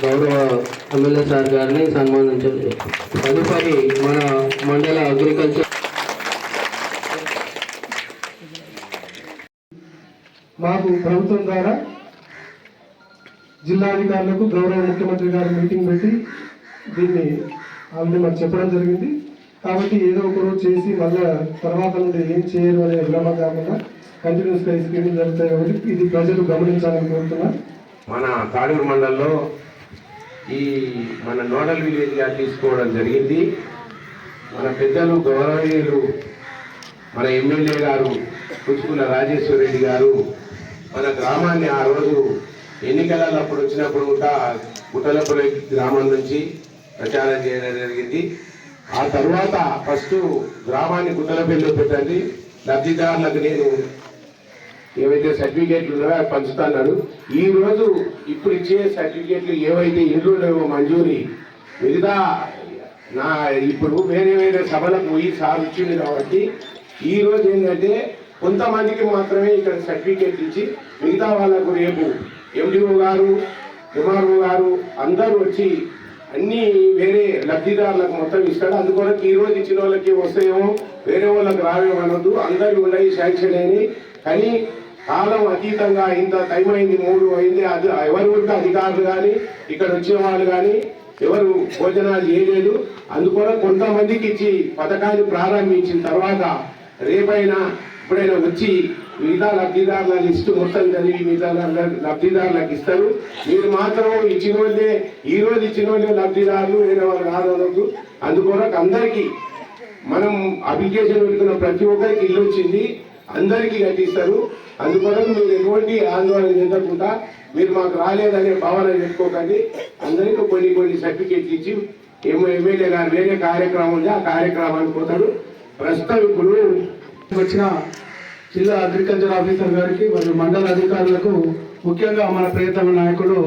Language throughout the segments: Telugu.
గౌరవ ఎమ్మెల్యే సార్ గారిని సన్మానించారు తదుపరి మన మండల అగ్రికల్చర్ మాకు ప్రభుత్వం ద్వారా జిల్లాధికారులకు గౌరవ ముఖ్యమంత్రి గారు మీటింగ్ పెట్టి దీన్ని ఆల్రెడీ మాకు చెప్పడం జరిగింది. కాబట్టి ఏదో ఒక రోజు చేసి మళ్ళీ తర్వాత నుండి ఏం చేయరు అనే భ్రమ కాకుండా కంటిన్యూస్గా ఈ స్కీములు జరుగుతాయి కాబట్టి ఇది ప్రజలు గమనించాలని కోరుతున్నా. మన తాడూరు మండలంలో ఈ మన నోడల్ విలేజ్గా తీసుకోవడం జరిగింది. మన పెద్దలు గౌరవనీయులు మన ఎమ్మెల్యే గారు పుచ్చుకున్న రాజేశ్వర రెడ్డి గారు మన గ్రామాన్ని ఆ రోజు ఎన్నికలప్పుడు వచ్చినప్పుడు కూడా గుట్టలపల్లి గ్రామం నుంచి ప్రచారం చేయడం జరిగింది. ఆ తర్వాత ఫస్ట్ గ్రామాన్ని గుండెలపల్లి పెట్టండి. లబ్ధిదారులకు నేను ఏవైతే సర్టిఫికేట్లు ఉన్నాయో అవి పంచుతున్నాడు ఈ రోజు ఇప్పుడు ఇచ్చే సర్టిఫికేట్లు ఏవైతే ఇల్లు లేవో మంజూరి మిగతా నా ఇప్పుడు వేరే వేరే సభలకు పోయి సార్ ఇచ్చింది కాబట్టి ఈ రోజు ఏంటంటే కొంతమందికి మాత్రమే ఇక్కడ సర్టిఫికేట్ ఇచ్చి మిగతా వాళ్ళకు రేపు ఎండిఓ గారు ఎంఆర్ఓ గారు అందరూ వచ్చి అన్ని వేరే లబ్ధిదారులకు మొత్తం ఇస్తాడు. అందుకొరకు ఈ రోజు ఇచ్చిన వాళ్ళకి వస్తాయేమో వేరే వాళ్ళకి రావేమో అనొద్దు. ఉన్నాయి శాంక్షన్ అయినాయి కానీ కాలం అతీతంగా ఇంత టైం అయింది మూడు అయింది అది ఎవరు ఉంటే అధికారులు కానీ ఇక్కడ వచ్చే వాళ్ళు కానీ ఎవరు భోజనాలు చేయలేదు. అందుకూడా కొంతమందికి ఇచ్చి పథకాన్ని ప్రారంభించిన తర్వాత రేపైనా ఎప్పుడైనా వచ్చి మిగతా లబ్ధిదారుల లిస్టు మొత్తం చదివి మిగతా లబ్ధిదారులకు ఇస్తారు. మీరు మాత్రం ఇచ్చిన వాళ్ళే ఈ రోజు ఇచ్చిన వాళ్ళే లబ్ధిదారులు వేరే వాళ్ళు కాదనొద్దు అందుకోరకు అందరికీ మనం అప్లికేషన్ పెడుతున్న ప్రతి ఒక్కరికి ఇల్లు వచ్చింది అందరికీ కట్టిస్తారు. అందుకోసం మీరు ఎటువంటి ఆందోళన చెందకుండా మీరు మాకు రాలేదనే భావన చెప్పుకోకండి అందరికీ కొన్ని కొన్ని సర్టిఫికేట్లు ఇచ్చి ఏమో ఎమ్మెల్యే గారు వేరే కార్యక్రమం ఉంది ఆ కార్యక్రమానికి పోతాడు ప్రస్తుతం ఇప్పుడు వచ్చిన జిల్లా అగ్రికల్చర్ ఆఫీసర్ గారికి మరియు మండల అధికారులకు ముఖ్యంగా మన ప్రియతమ నాయకుడు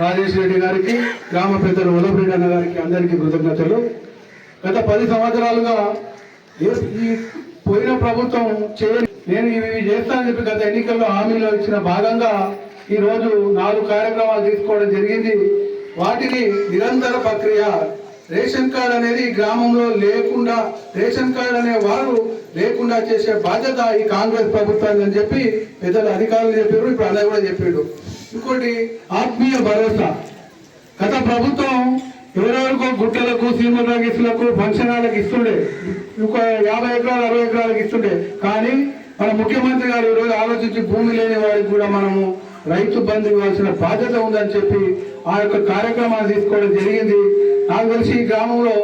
రాజేష్ రెడ్డి గారికి గ్రామ పెద్దలు వల్లభరెడ్డి అన్న గారికి అందరికీ కృతజ్ఞతలు. గత పది సంవత్సరాలుగా ఈ పోయిన ప్రభుత్వం చేయని నేను ఇవి చేస్తానని చెప్పి గత ఎన్నికల్లో హామీలో ఇచ్చిన భాగంగా ఈ రోజు నాలుగు కార్యక్రమాలు తీసుకోవడం జరిగింది. వాటిని నిరంతర ప్రక్రియ రేషన్ కార్డు అనేది గ్రామంలో లేకుండా రేషన్ కార్డు అనే వారు లేకుండా చేసే బాధ్యత ఈ కాంగ్రెస్ ప్రభుత్వానికి అని చెప్పి పెద్దలు అధికారులు చెప్పారు ఇప్పుడు అన్నయ్య కూడా చెప్పాడు. ఇంకోటి ఆత్మీయ భరోసా. గత ప్రభుత్వం ఎవరెవరికో గుట్టలకు సీమరాగిసులకు ఫంక్షన్ హాళ్ళకి ఇస్తుండే. ఒక యాభై ఎకరాలు అరవై ఎకరాలకు ఇస్తుండే. కానీ మన ముఖ్యమంత్రి గారు ఈరోజు ఆలోచించి భూమి లేని వారికి కూడా మనము రైతు బంధు ఇవ్వాల్సిన బాధ్యత ఉందని చెప్పి ఆ యొక్క కార్యక్రమాన్ని తీసుకోవడం జరిగింది. నాకు తెలిసి ఈ గ్రామంలో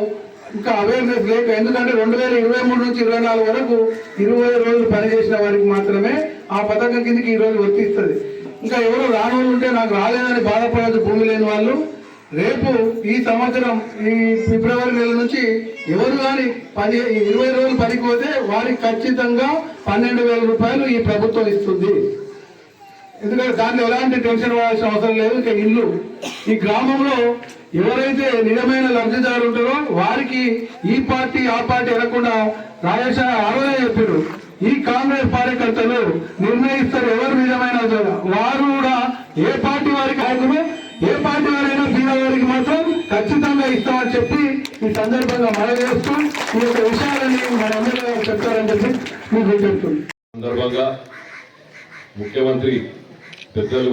ఇంకా అవేర్నెస్ లేక ఎందుకంటే రెండు వేల ఇరవై మూడు నుంచి ఇరవై నాలుగు వరకు ఇరవై రోజులు పనిచేసిన వారికి మాత్రమే ఆ పథకం కిందకి ఈరోజు వర్తిస్తుంది ఇంకా ఎవరు రాని ఉంటే నాకు రాలేదని బాధపడదు భూమి లేని వాళ్ళు. రేపు ఈ సంవత్సరం ఈ ఫిబ్రవరి నెల నుంచి ఎవరు కానీ పది ఈ ఇరవై రోజులు పనికి పోతే వారికి ఖచ్చితంగా పన్నెండు వేల రూపాయలు ఈ ప్రభుత్వం ఇస్తుంది. ఎందుకంటే దాన్ని ఎలాంటి టెన్షన్ పడాల్సిన అవసరం లేదు. ఇక ఇల్లు. ఈ గ్రామంలో ఎవరైతే నిజమైన లబ్ధిదారు ఉంటారో వారికి ఈ పార్టీ ఆ పార్టీ ఎరకుండా రాజేష్ ఆరోగ్య చెప్పారు ఈ కాంగ్రెస్ కార్యకర్తలు నిర్ణయిస్తారు ఎవరు నిజమైన వారు కూడా ఏ పార్టీ వారికి ఆకులు ఏ పార్టీ వారైనా బీద వారికి మాత్రం ఖచ్చితంగా ఇస్తామని చెప్పి ఈ సందర్భంగా మనవేస్తూ ఈ యొక్క విషయాలని మన చెప్తారని చెప్పి మీకు చెప్తుంది సందర్భంగా ముఖ్యమంత్రి పెద్దలు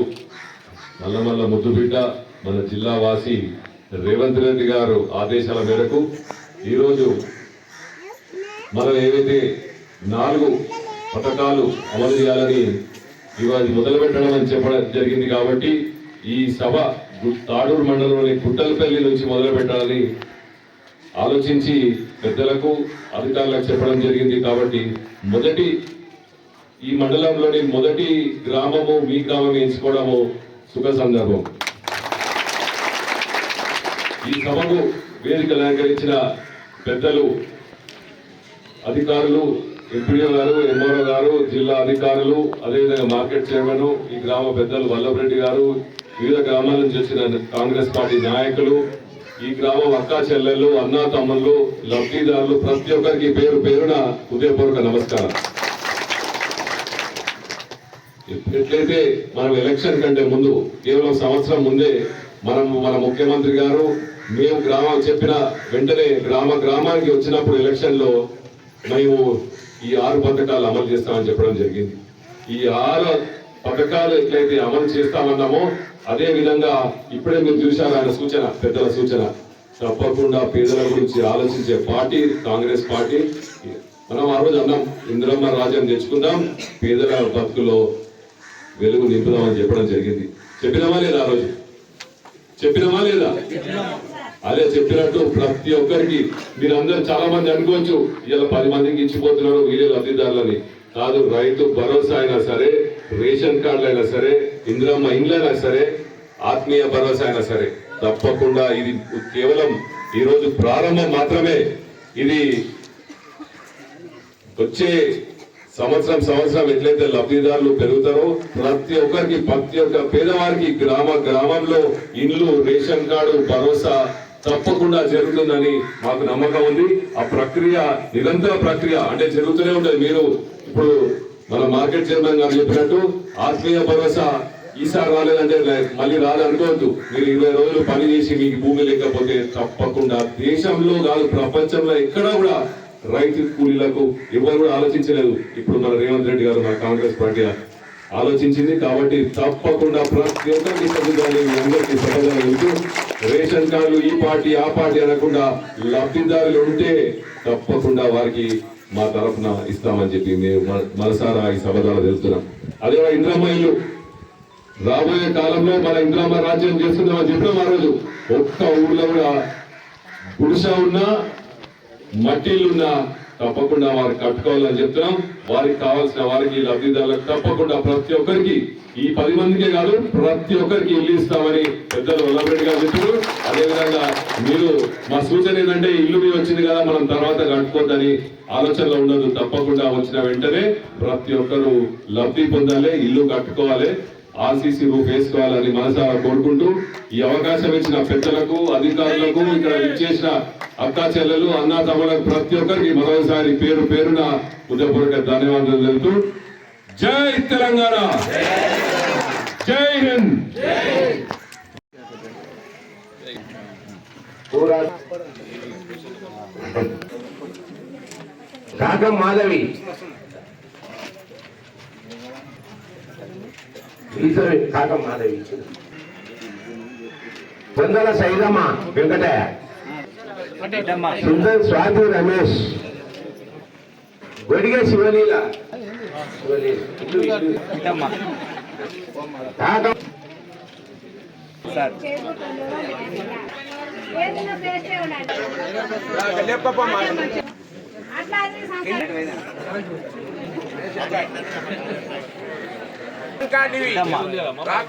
నల్లమల్ల ముద్దుబిడ్డ మన జిల్లా వాసి రేవంత్ రెడ్డి గారు ఆదేశాల మేరకు ఈరోజు మనం ఏవైతే నాలుగు పథకాలు అమలు చేయాలని ఇవాళ మొదలు పెట్టడం అని చెప్పడం జరిగింది కాబట్టి ఈ సభ తాడూరు మండలంలోని గుట్టలపల్లి నుంచి మొదలు పెట్టాలని ఆలోచించి పెద్దలకు అధికారులకు చెప్పడం జరిగింది కాబట్టి మొదటి ఈ మండలంలోని మొదటి గ్రామము మీ గ్రామం ఎంచుకోవడము సుఖ సందర్భం. ఈ సభకు వేదిక అలంకరించిన పెద్దలు అధికారులు ఎంపీడీఓ గారు ఎంఆర్ఓ గారు జిల్లా అధికారులు అదేవిధంగా మార్కెట్ చైర్మన్ ఈ గ్రామ పెద్దలు వల్లభరెడ్డి గారు వివిధ గ్రామాల నుంచి వచ్చిన కాంగ్రెస్ పార్టీ నాయకులు ఈ గ్రామం అక్కా చెల్లెళ్ళు అన్నా తమ్ముళ్ళు లబ్ధిదారులు ప్రతి ఒక్కరికి పేరు పేరున హృదయపూర్వక నమస్కారం. ఎట్లయితే మనం ఎలక్షన్ కంటే ముందు కేవలం సంవత్సరం ముందే మనం మన ముఖ్యమంత్రి గారు మేము గ్రామం చెప్పిన వెంటనే గ్రామ గ్రామానికి వచ్చినప్పుడు ఎలక్షన్లో మేము ఈ ఆరు పథకాలు అమలు చేస్తామని చెప్పడం జరిగింది. ఈ ఆరు పథకాలు ఎట్లయితే అమలు చేస్తామన్నామో అదే విధంగా ఇప్పుడే మీరు చూశారు ఆయన సూచన పెద్దల సూచన. తప్పకుండా పేదల గురించి ఆలోచించే పార్టీ కాంగ్రెస్ పార్టీ. మనం ఆ రోజు అన్నాం ఇందిరమ్మ రాజ్యం తెచ్చుకుందాం పేదల బతుకులో వెలుగు నింపుదామని చెప్పడం జరిగింది. చెప్పినామా లేదా ఆ రోజు? చెప్పినామా లేదా? అదే చెప్పినట్టు ప్రతి ఒక్కరికి మీరందరూ చాలా మంది అనుకోవచ్చు ఇలా పది మందికి ఇచ్చిపోతున్నారు వీళ్ళు లబ్ధిదారులని. కాదు రైతు భరోసా అయినా సరే రేషన్ కార్డులు అయినా సరే ఇందిరమ్మ ఇండ్లు అయినా సరే ఆత్మీయ భరోసా అయినా సరే తప్పకుండా ఇది కేవలం ఈరోజు ప్రారంభం మాత్రమే. ఇది వచ్చే సంవత్సరం సంవత్సరం ఎట్లయితే లబ్ధిదారులు పెరుగుతారో ప్రతి ఒక్కరికి ప్రతి ఒక్క పేదవారికి గ్రామ గ్రామంలో ఇండ్లు రేషన్ కార్డు భరోసా తప్పకుండా జరుగుతుందని మాకు నమ్మకం ఉంది. ఆ ప్రక్రియ నిరంతర ప్రక్రియ అంటే జరుగుతూనే ఉంటుంది. మీరు ఇప్పుడు మన మార్కెట్ చైర్మన్ గారు చెప్పినట్టు ఆత్మీయ భరోసా ఈసారి రాలేదంటే మళ్ళీ రాదనుకోవద్దు. మీరు ఇరవై రోజులు పని చేసి మీకు భూమి లేకపోతే తప్పకుండా దేశంలో కాదు ప్రపంచంలో ఎక్కడా కూడా రైతు కూలీలకు ఎవరు కూడా ఆలోచించలేదు. ఇప్పుడు మన రేవంత్ రెడ్డి గారు మన కాంగ్రెస్ పార్టీ ఆలోచించింది కాబట్టి తప్పకుండా ప్రతి ఒక్కరికి సభ్యులు అందరికీ సభ్యులు వెళ్తూ రేషన్ కార్డులు ఈ పార్టీ ఆ పార్టీ అనకుండా లబ్ధిదారులు ఉంటే తప్పకుండా వారికి మా తరఫున ఇస్తామని చెప్పి మేము మనసారా ఈ సభ ద్వారా తెలుస్తున్నాం అదే ఇంద్రమ్మ ఇల్లు. రాబోయే కాలంలో మన ఇంద్రామ రాజ్యం చేస్తున్నామని చెప్పినాం ఆ రోజు. ఒక్క ఊర్లో కూడా గుడిస ఉన్నా మట్టిల్లున్నా తప్పకుండా వారు కట్టుకోవాలని చెప్తున్నాం. వారికి కావాల్సిన వారికి లబ్ధిదారులకు తప్పకుండా ప్రతి ఒక్కరికి ఈ పది మందికే కాదు ప్రతి ఒక్కరికి ఇల్లు ఇస్తామని పెద్దలు వల్లభరెడ్డి గారు చెప్పారు. అదేవిధంగా మీరు మా సూచన ఏంటంటే ఇల్లు మీ వచ్చింది కదా మనం తర్వాత కట్టుకోద్దని ఆలోచనలో ఉండదు. తప్పకుండా వచ్చిన వెంటనే ప్రతి ఒక్కరు లబ్ధి పొందాలి ఇల్లు కట్టుకోవాలి. ఆర్సీసీ రూప్ వేసుకోవాలని మనసారా కోరుకుంటూ ఈ అవకాశం ఇచ్చిన పెద్దలకు అధికారులకు ఇక్కడ ఇచ్చేసిన అక్కా చెల్లెలు అన్నా తమ్ములకు ప్రతి ఒక్కరికి మరోసారి పేరు పేరున హృదయపూర్వక ధన్యవాదాలు తెలుపుతూ జై తెలంగాణ! జై హింద్! కాకం మాధవి. ఈశ్వరి కాక మాధవి పొందల సైదమ్మ వెంకటయ్య. సుందర్ స్వాతి రమేష్. గొడిగే శివలీల. అట్లా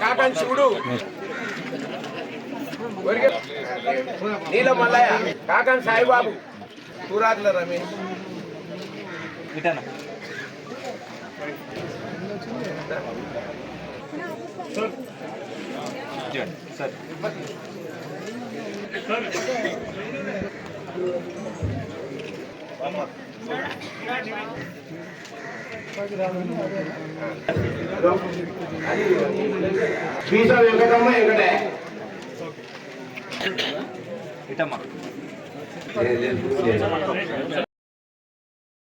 కాకన్ శివుడు. నీల మల్లయ్య కాకన్ సాయిబాబు. తూరాట్ల రమేష్. శ్రీశ వెంకటమ్మ ఇటమ్మా.